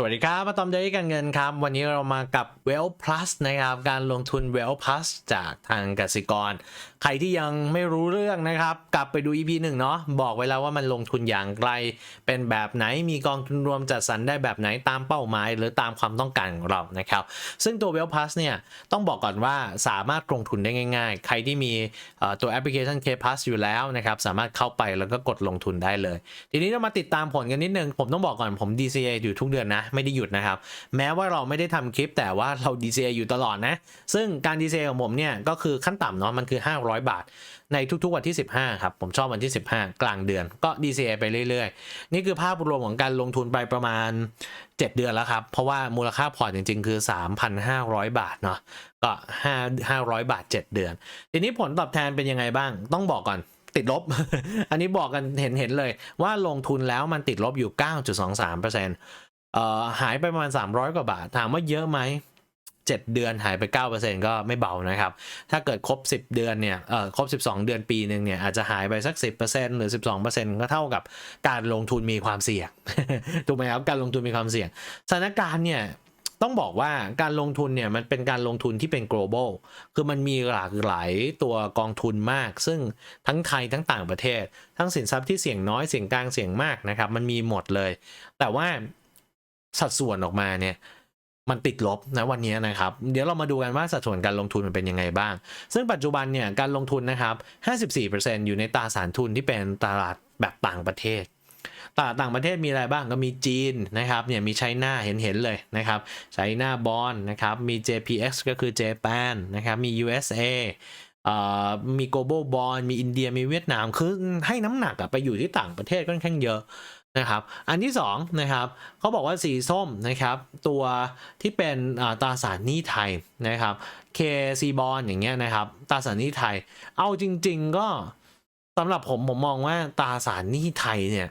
สวัสดีครับ มาตอมเดลี่การเงินครับ วันนี้เรามากับ Well Plus นะครับ การลงทุน Well Plus จากทางกสิกร ใครที่ยังไม่รู้เรื่องนะครับ กลับไปดู EP หนึ่งเนาะ บอกไว้แล้วว่ามันลงทุนอย่างไร เป็นแบบไหน มีกองทุนรวมจัดสรรได้แบบไหนตามเป้าหมาย หรือตามความต้องการของเรา นะครับ ซึ่งตัว Well Plus เนี่ย ต้องบอกก่อนว่าสามารถลงทุนได้ง่าย ๆ ใครที่มีตัวแอปพลิเคชัน K Plus อยู่แล้วนะครับ สามารถเข้าไปแล้วก็กดลงทุนได้เลย ทีนี้เรามาติดตามผลกันนิดนึง ผมต้องบอกก่อนผม DCA อยู่ทุกเดือนนะไม่ได้หยุดนะครับ แม้ว่าเราไม่ได้ทำคลิปแต่ว่าเรา DCA อยู่ตลอดนะ ซึ่งการ DCA ของผมเนี่ยก็คือขั้นต่ำเนาะมันคือ 500 บาท ในทุกๆวันที่ 15 ครับ ผมชอบวันที่ 15 กลางเดือน ก็ DCA ไปเรื่อยๆ นี่คือภาพรวมของการลงทุนไปประมาณ 7 เดือนแล้วครับ เพราะว่ามูลค่าพอร์ตจริง ๆ คือ 3,500 บาทเนาะก็5 500 บาท 7 เดือน ทีนี้ผลตอบแทนเป็นยังไงบ้างต้องบอกก่อนติดลบ อันนี้บอกกันเห็นเห็นเลยว่าลงทุนแล้วมันติดลบอยู่ 9.23%เอ่อหายไปประมาณ 300 กว่าบาท ถามว่าเยอะไหม 7 เดือนหายไป 9%ก็ไม่เบานะครับ ถ้าเกิดครบ 10 เดือนเนี่ยเออครบ 12 เดือนปีหนึ่งเนี่ยอาจจะหายไปสัก 10%หรือ 12%ก็เท่ากับการลงทุนมีความเสี่ยงถูกไหมครับการลงทุนมีความเสี่ยงสถานการณ์เนี่ยต้องบอกว่าการลงทุนเนี่ยมันเป็นการลงทุนที่เป็น global คือมันมีหลากหลายตัวกองทุนมาก ซึ่งทั้งไทยทั้งต่างประเทศ ทั้งสินทรัพย์ที่เสี่ยงน้อยเสี่ยงกลางเสี่ยงมากนะครับ มันมีหมดเลย แต่ว่า สัดส่วนออกมาเนี่ยมันติดลบนะวันนี้นะครับ เดี๋ยวเรามาดูกันว่าสัดส่วนการลงทุนมันเป็นยังไงบ้าง ซึ่งปัจจุบันเนี่ยการลงทุนนะครับ 54%อยู่ในตราสารทุนที่เป็นตลาดแบบต่างประเทศตลาดต่างประเทศมีอะไรบ้างก็มีจีนนะครับเนี่ยมีไชน่าเห็นเห็นๆเลยนะครับไชน่าบอลนะครับมี JPX ก็คือ Japan นะครับมี USA มี global bond มีอินเดียมีเวียดนามคือให้น้ำหนักอะไปอยู่ที่ต่างประเทศค่อนข้างเยอะ นะครับ อันที่สองนะครับเขาบอกว่าสีส้มนะครับ ตัวที่เป็นตราสารหนี้ไทยนะครับเคซีบอลอย่างเงี้ยนะครับตราสารหนี้ไทย เอาจริง ๆ ก็สำหรับผมผมมองว่าตราสารหนี้ไทยเนี่ย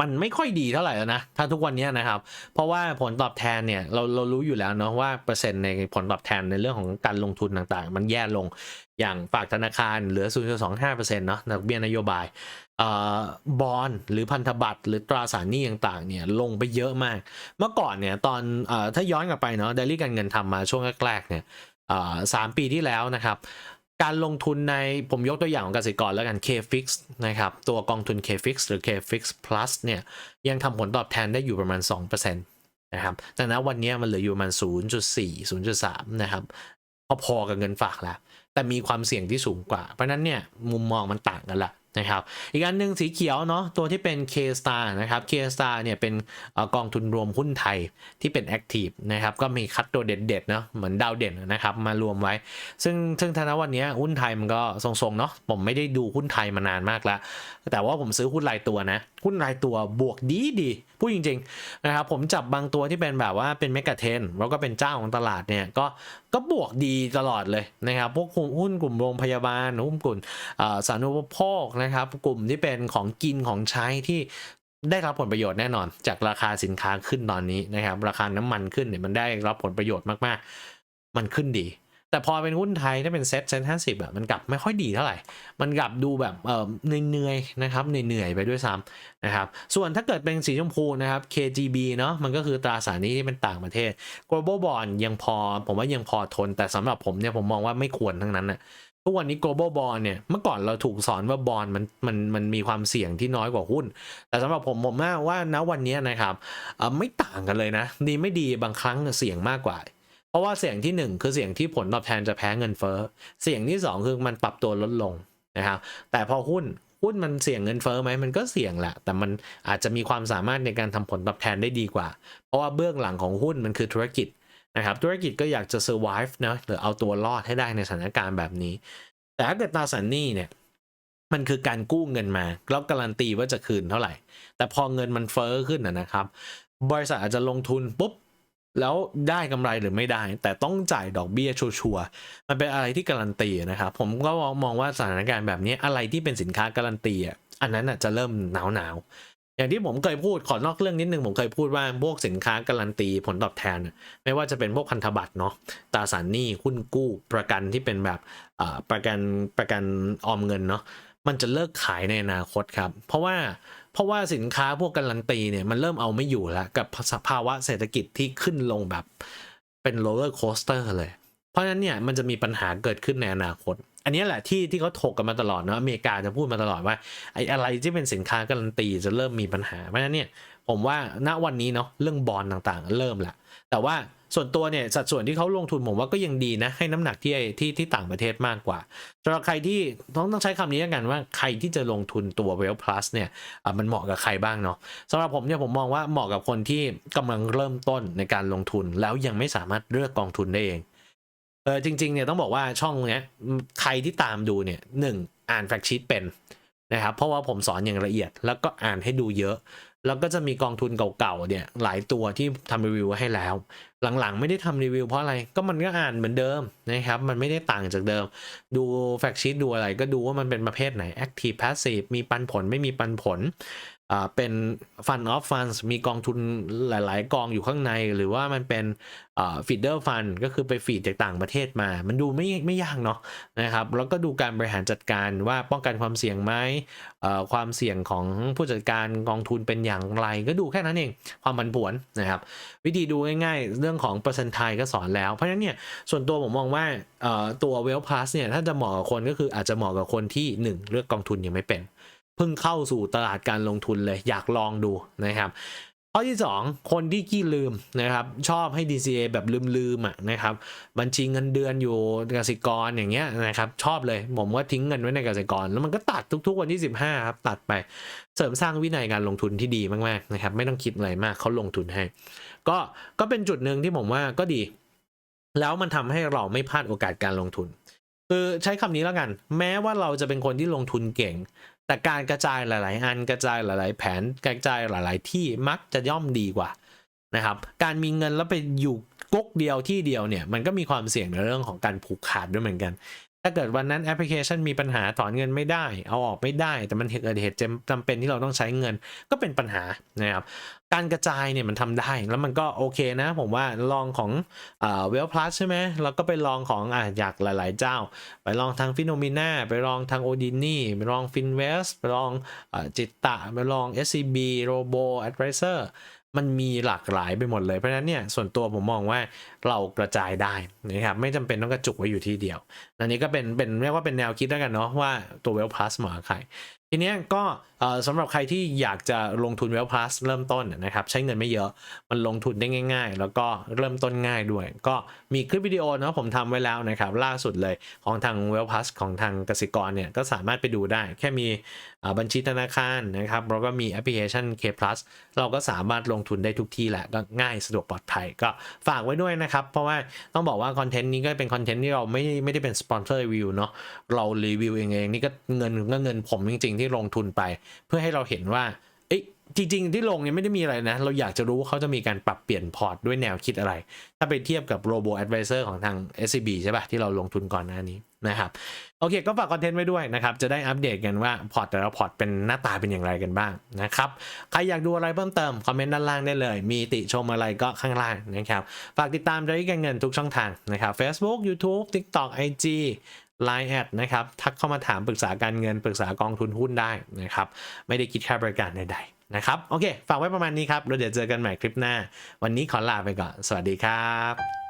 มันไม่ค่อยดีเท่าไหร่แล้วนะ ถ้าทุกวันนี้นะครับ เพราะว่าผลตอบแทนเนี่ยเราเรารู้อยู่แล้วเนาะว่าเปอร์เซ็นต์ในผลตอบแทนในเรื่องของการลงทุนต่างๆ มันแย่ลงอย่างฝากธนาคารเหลือ 0.25%เนาะดอกเบี้ยนโยบายเอ่อบอลหรือพันธบัตรหรือตราสารหนี้ต่างๆเนี่ยลงไปเยอะมาก เมื่อก่อนเนี่ยตอนเอ่อถ้าย้อนกลับไปเนาะเดลี่การเงินทำมาช่วงแรกๆเนี่ยเอ่อสามปีที่แล้วนะครับ การลงทุนในผมยกตัวอย่างของกสิกรแล้วกัน K-Fix นะครับ ตัวกองทุน K-Fix หรือ K-Fix Plus เนี่ย ยังทำผลตอบแทนได้อยู่ประมาณ 2%นะครับแต่ณวันนี้มันเหลืออยู่ประมาณ 0.4 0.3 นะครับพอๆกับเงินฝากแล้ว แต่มีความเสี่ยงที่สูงกว่า เพราะฉะนั้นเนี่ย มุมมองมันต่างกันละ นะครับ อีกอันหนึ่งสีเขียวเนาะตัวที่เป็น K-Star นะครับ K-Star เนี่ยเป็นอกองทุนรวมหุ้นไทยที่เป็น Active นะครับ ก็มีคัดตัวเด็ดๆเนาะเหมือนดาวเด่นนะครับมารวมไว้ ซึ่งซึ่งทางวันนี้หุ้นไทยมันก็ทรงๆเนาะผมไม่ได้ดูหุ้นไทยมานานมากแล้ว แต่ว่าผมซื้อหุ้นรายตัวนะ หุ้นรายตัวบวกดีดีพูดจริงๆนะครับผมจับบางตัวที่เป็นแบบว่าเป็นเมกะเทนแล้วก็เป็นเจ้าของตลาดเนี่ยก็ ก็บวกดีตลอดเลยนะครับ พวกหุ้นกลุ่มโรงพยาบาลหุ้นกลุ่มอ่อสาธารณูปโภคนะครับ กลุ่มที่เป็นของกินของใช้ที่ได้รับผลประโยชน์แน่นอน จากราคาสินค้าขึ้นตอนนี้นะครับ ราคาน้ำมันขึ้นเนี่ยมันได้รับผลประโยชน์มากๆ มันขึ้นดี แต่พอเป็นหุ้นไทยถ้าเป็นเซ็ตเซ็ตห้าสิบอะมันกลับไม่ค่อยดีเท่าไหร่ มันกลับดูแบบเออเหนื่อยๆนะครับเหนื่อยๆไปด้วยซ้ำนะครับ ส่วนถ้าเกิดเป็นสีชมพูนะครับ KGB เนาะมันก็คือตราสารนี้ที่เป็นต่างประเทศ global bond ยังพอ ผมว่ายังพอทน แต่สำหรับผมเนี่ยผมมองว่าไม่ควรทั้งนั้นนะทุกวันนี้ global bond เนี่ย เมื่อก่อนเราถูกสอนว่าบอลมันมันมันมีความเสี่ยงที่น้อยกว่าหุ้น แต่สำหรับผมผมว่าว่าณวันนี้นะครับเอ่อไม่ต่างกันเลยนะ ดีไม่ดีบางครั้งเสี่ยงมากกว่า ราะว่าเสี่ยงที่หนึ่งคือเสี่ยงที่ผลตอบแทนจะแพ้เงินเฟ้อ เสี่ยงที่สองคือมันปรับตัวลดลงนะครับ แต่พอหุ้นหุ้นมันเสี่ยงเงินเฟ้อไหมมันก็เสี่ยงแหละ แต่มันอาจจะมีความสามารถในการทำผลตอบแทนได้ดีกว่า เพราะว่าเบื้องหลังของหุ้นมันคือธุรกิจนะครับธุรกิจก็อยากจะ survive นะหรือเอาตัวรอดให้ได้ในสถานการณ์แบบนี้ แต่ถ้าเกิดตราสารหนี้เนี่ยมันคือการกู้เงินมาแล้วการันตีว่าจะคืนเท่าไหร่ แต่พอเงินมันเฟ้อขึ้นนะครับ บริษัทอาจจะลงทุนปุ๊บ แล้วได้กำไรหรือไม่ได้ แต่ต้องจ่ายดอกเบี้ยชัวร์ๆมันเป็นอะไรที่การันตีนะครับ ผมก็มองว่าสถานการณ์แบบนี้อะไรที่เป็นสินค้าการันตีอะอันนั้นอะจะเริ่มหนาวหนาวอย่างที่ผมเคยพูดขอนอกเรื่องนิดนึงผมเคยพูดว่าพวกสินค้าการันตีผลตอบแทน ไม่ว่าจะเป็นพวกพันธบัตรเนาะตราสารหนี้หุ้นกู้ประกันที่เป็นแบบประกันประกันออมเงินเนาะมันจะเลิกขายในอนาคตครับ เพราะว่า เพราะว่าสินค้าพวกการันตีเนี่ยมันเริ่มเอาไม่อยู่แล้ว กับสภาวะเศรษฐกิจที่ขึ้นลงแบบเป็นโรลเลอร์โคสเตอร์เลย เพราะฉะนั้นเนี่ยมันจะมีปัญหาเกิดขึ้นในอนาคต อันนี้แหละที่ที่เขาถกกันมาตลอดเนาะอเมริกาจะพูดมาตลอดว่าไอ้อะไรที่เป็นสินค้าการันตีจะเริ่มมีปัญหาเพราะฉะนั้นเนี่ยผมว่าณวันนี้เนาะเรื่องบอลต่างๆ เริ่มละแต่ว่า ส่วนตัวเนี่ยสัดส่วนที่เขาลงทุนผมว่าก็ยังดีนะ ให้น้ำหนักที่ที่ที่ต่างประเทศมากกว่าสำหรับใครที่ต้องต้องใช้คำนี้แล้วกันว่าใครที่จะลงทุนตัว Well Plus เนี่ยอะมันเหมาะกับใครบ้างเนาะสำหรับผมเนี่ยผมมองว่าเหมาะกับคนที่กำลังเริ่มต้นในการลงทุนแล้วยังไม่สามารถเลือกกองทุนได้เองเออจริงๆเนี่ยต้องบอกว่าช่องเนี้ยใครที่ตามดูเนี่ยหนึ่งอ่านแฟกชีตเป็นนะครับเพราะว่าผมสอนอย่างละเอียดแล้วก็อ่านให้ดูเยอะ แล้วก็จะมีกองทุนเก่าๆเนี่ยหลายตัวที่ทำรีวิวให้แล้ว หลังๆไม่ได้ทำรีวิวเพราะอะไรก็มันก็อ่านเหมือนเดิมนะครับ มันไม่ได้ต่างจากเดิม ดูแฟกชีตดูอะไรก็ดูว่ามันเป็นประเภทไหน Active Passive มีปันผลไม่มีปันผล เป็น Fund of Funds มีกองทุนหลาย ๆ กองอยู่ข้างใน หรือว่ามันเป็นฟีเดอร์ฟันก็คือไปฟีดจากต่างประเทศมา มันดูไม่ไม่ยากเนาะนะครับ แล้วก็ดูการบริหารจัดการว่าป้องกันความเสี่ยงไหมอ่อความเสี่ยงของผู้จัดการกองทุนเป็นอย่างไร ก็ดูแค่นั้นเองความผันผวนนะครับ วิธีดูง่าย ๆ เรื่องของเปอร์เซ็นต์ไทยก็สอนแล้ว เพราะฉะนั้นเนี่ยส่วนตัวผมมองว่าอ่อตัว Well Plus เนี่ยถ้าจะเหมาะกับคนก็คืออาจจะเหมาะกับคนที่ 1 เลือกกองทุนยังไม่เป็น เพิ่งเข้าสู่ตลาดการลงทุนเลย อยากลองดูนะครับข้อที่ 2 คนที่ขี้ลืมนะครับชอบให้ DCA แบบลืมๆอะนะครับบัญชีเงินเดือนอยู่กสิกรอย่างเงี้ยนะครับชอบเลยผมว่าทิ้งเงินไว้ในกสิกร แล้วมันก็ตัดทุกๆวันที่ 15ครับตัดไปเสริมสร้างวินัยการลงทุนที่ดีมากๆนะครับไม่ต้องคิดอะไรมากเขาลงทุนให้ ก็ก็เป็นจุดหนึ่งที่ผมว่าก็ดี แล้วมันทำให้เราไม่พลาดโอกาสการลงทุน คือใช้คำนี้แล้วกัน แม้ว่าเราจะเป็นคนที่ลงทุนเก่ง แต่การกระจายหลาย ๆ อันกระจายหลาย ๆ แผนกระจายหลาย ๆ ที่มักจะย่อมดีกว่านะครับ การมีเงินแล้วไปอยู่ก๊กเดียวที่เดียวเนี่ยมันก็มีความเสี่ยงในเรื่องของการผูกขาดด้วยเหมือนกัน ถ้าเกิดวันนั้นแอปพลิเคชันมีปัญหาถอนเงินไม่ได้ เอาออกไม่ได้ แต่มันเกิดเหตุจำเป็นที่เราต้องใช้เงินก็เป็นปัญหานะครับการกระจายเนี่ยมันทำได้แล้วมันก็โอเคนะ ผมว่าลองของเวลพลัสใช่ไหมแล้วก็ไปลองของอะอยากหลาย ๆ เจ้า ไปลองทางฟิโนมิน่าไปลองทางโอดินี่ไปลองฟินเวสไปลองอาจิตตะไปลอง SCB Robo Advisor มันมีหลากหลายไปหมดเลยเพราะฉะนั้นเนี่ยส่วนตัวผมมองว่าเรากระจายได้นะครับไม่จำเป็นต้องกระจุกไว้อยู่ที่เดียว อันนี้ก็เป็นเป็นเรียกว่าเป็นแนวคิดแล้วกันเนาะว่าตัวเวลพลัสหมาใคร ทีเนี้ยก็สำหรับใครที่อยากจะลงทุน Well Plus เริ่มต้นนะครับใช้เงินไม่เยอะมันลงทุนได้ง่าย ๆ แล้วก็เริ่มต้นง่ายด้วย ก็มีคลิปวิดีโอเนาะผมทำไว้แล้วนะครับล่าสุดเลยของทาง Well Plus ของทางกสิกรเนี่ยก็สามารถไปดูได้ แค่มีบัญชีธนาคารนะครับแล้วก็มีแอปพลิเคชัน K Plus เราก็สามารถลงทุนได้ทุกที่แหละก็ง่ายสะดวกปลอดภัยก็ฝากไว้ด้วยนะครับเพราะว่าต้องบอกว่าคอนเทนต์นี้ก็เป็นคอนเทนต์ที่เราไม่ไม่ได้เป็นสปอนเซอร์รีวิวเนาะเรารีวิวเองเองนี่ก็เงินก็เงินผมจริงๆที่ลงทุนไป เพื่อให้เราเห็นว่าเอ๊ะจริง ๆ ที่ลงเนี่ยไม่ได้มีอะไรนะ เราอยากจะรู้ว่าเขาจะมีการปรับเปลี่ยนพอร์ตด้วยแนวคิดอะไร ถ้าไปเทียบกับ Robo Advisor ของทาง SCB ใช่ปะที่เราลงทุนก่อนหน้านี้นะครับโอเคก็ฝากคอนเทนต์ไว้ด้วยนะครับ จะได้อัปเดตกันว่าพอร์ตแต่ละพอร์ตเป็นหน้าตาเป็นอย่างไรกันบ้างนะครับ ใครอยากดูอะไรเพิ่มเติม คอมเมนต์ด้านล่างได้เลย มีติชมอะไรก็ข้างล่างนะครับ ฝากติดตามรายการเงินทุกช่องทางนะครับ Facebook YouTube TikTok IG Line แอดนะครับทักเข้ามาถามปรึกษาการเงินปรึกษากองทุนหุ้นได้นะครับ ไม่ได้คิดค่าบริการใดๆนะครับ โอเค ฝากไว้ประมาณนี้ครับ แล้วเดี๋ยวเจอกันใหม่คลิปหน้า วันนี้ขอลาไปก่อน สวัสดีครับ